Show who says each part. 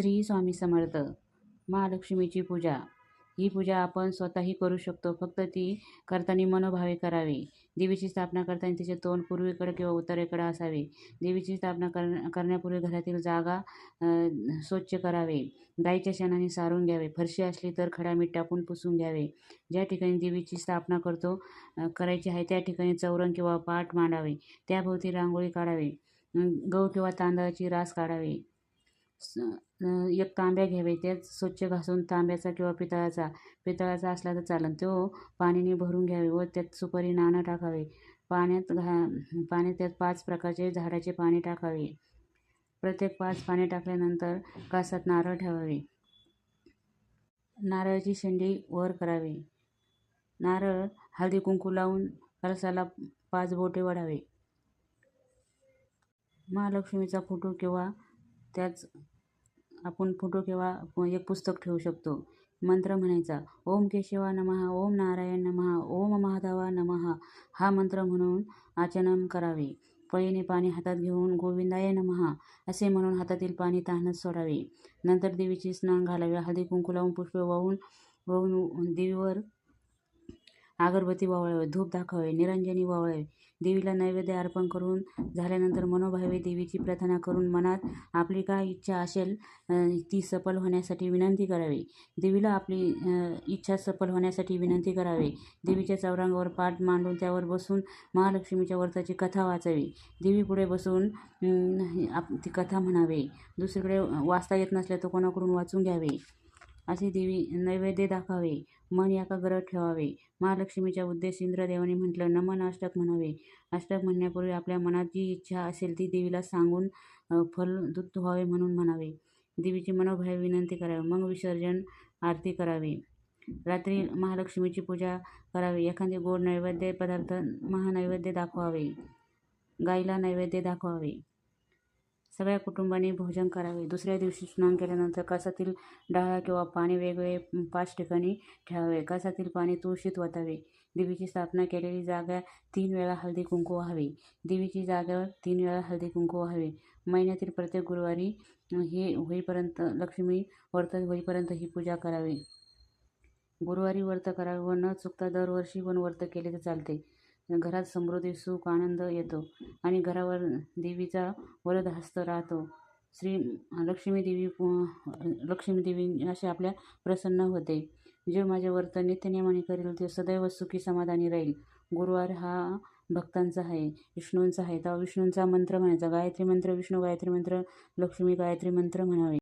Speaker 1: श्री स्वामी समर्थ. महालक्ष्मीची पूजा. ही पूजा आपण स्वतःही करू शकतो. फक्त ती करताना मनोभावे करावी. देवीची स्थापना करताना तिचे तोंड पूर्वेकडे किंवा उत्तरेकडे असावे. देवीची स्थापना कर करण्यापूर्वी घरातील जागा स्वच्छ करावे. गाईच्या शेणाने सारून घ्यावे. फरशी असली तर खडा मीठ टाकून पुसून घ्यावे. ज्या ठिकाणी देवीची स्थापना करतो करायची आहे त्या ठिकाणी चौरंग किंवा पाठ मांडावे. त्याभोवती रांगोळी काढावी. गहू किंवा तांदळाची रास काढावी. एक तांब्या घ्यावे त्यात स्वच्छ घासून तांब्याचा किंवा पितळाचा पितळाचा असला तर चालेल तो पाण्याने भरून घ्यावे व त्यात सुपारी नाणं टाकावे. पाण्यात घा पाण्यात त्यात पाच प्रकारचे झाडाचे पाणी टाकावे. प्रत्येक पाच पाणी टाकल्यानंतर कासात नारळ ठेवावे. नारळाची शेंडी वर करावी. नारळ हळदी कुंकू लावून कलशाला पाच बोटे वाढावे. महालक्ष्मीचा फोटो किंवा त्याच आपण फोटो किंवा एक पुस्तक ठेवू शकतो. मंत्र म्हणायचा ओम केशवा नमः ओम नारायण नमः ओम महादेवा नमः. हा मंत्र म्हणून आचमन करावे. पळीने पाणी हातात घेऊन गोविंदाय नमः असे म्हणून हातातील पाणी तहानत सोडावे. नंतर देवीचे स्नान घालावे. हळदी कुंकू लावून पुष्प वाहून वाहून देवीवर अगरबत्ती वावळावे धूप दाखवावे निरंजनी वावळावे देवीला नैवेद्य अर्पण करून झाल्यानंतर मनोभावे देवीची प्रार्थना करून मनात आपली काय इच्छा असेल ती सफल होण्यासाठी विनंती करावी. देवीला आपली इच्छा सफल होण्यासाठी विनंती करावी. देवीच्या चौरंगावर पाठ मांडून त्यावर बसून महालक्ष्मीच्या व्रताची कथा वाचावी. देवीपुढे बसून आप ती कथा म्हणावे. दुसरीकडे वाचता येत नसल्या तर कोणाकडून वाचून घ्यावे? असे देवी नैवेद्य दाखवावे मन एकाग्र ठेवावे. महालक्ष्मीच्या उद्देश इंद्रदेवाने म्हटलं नमन अष्टक म्हणावे. अष्टक म्हणण्यापूर्वी आपल्या मनात जी इच्छा असेल ती देवीला सांगून फल फलदूत व्हावे म्हणून म्हणावे. देवीची मनोभावे विनंती करावी मग विसर्जन आरती करावी. रात्री महालक्ष्मीची पूजा करावी एखादे गोड नैवेद्य पदार्थ महानैवेद्य दाखवावे. गाईला नैवेद्य दाखवावे. सगळ्या कुटुंबाने भोजन करावे. दुसऱ्या दिवशी स्नान केल्यानंतर कासातील डाळा किंवा पाणी वेगवेगळे पाच ठिकाणी ठेवावे. कासातील पाणी तुळशीत वाटावे देवीची स्थापना केलेली जागा तीन वेळा हळदी कुंकू व्हावी. देवीची जागेवर तीन वेळा हळदी कुंकू व्हावे. महिन्यातील प्रत्येक गुरुवारी हे होईपर्यंत लक्ष्मी व्रत होईपर्यंत ही पूजा करावी. गुरुवारी व्रत करावे व न चुकता दरवर्षी पण व्रत केले तर चालते. घरात समृद्धी सुख आनंद येतो आणि घरावर देवीचा वरद हस्त राहतो. श्री लक्ष्मीदेवी लक्ष्मीदेवी असे आपल्या प्रसन्न होते. जे माझे वर्तन नित्यनियमाने करेल ते सदैव सुखी समाधानी राहील. गुरुवार हा भक्तांचा आहे विष्णूंचा आहे. तेव्हा विष्णूंचा मंत्र म्हणायचा गायत्री मंत्र विष्णू गायत्री मंत्र लक्ष्मी गायत्री मंत्र म्हणावे.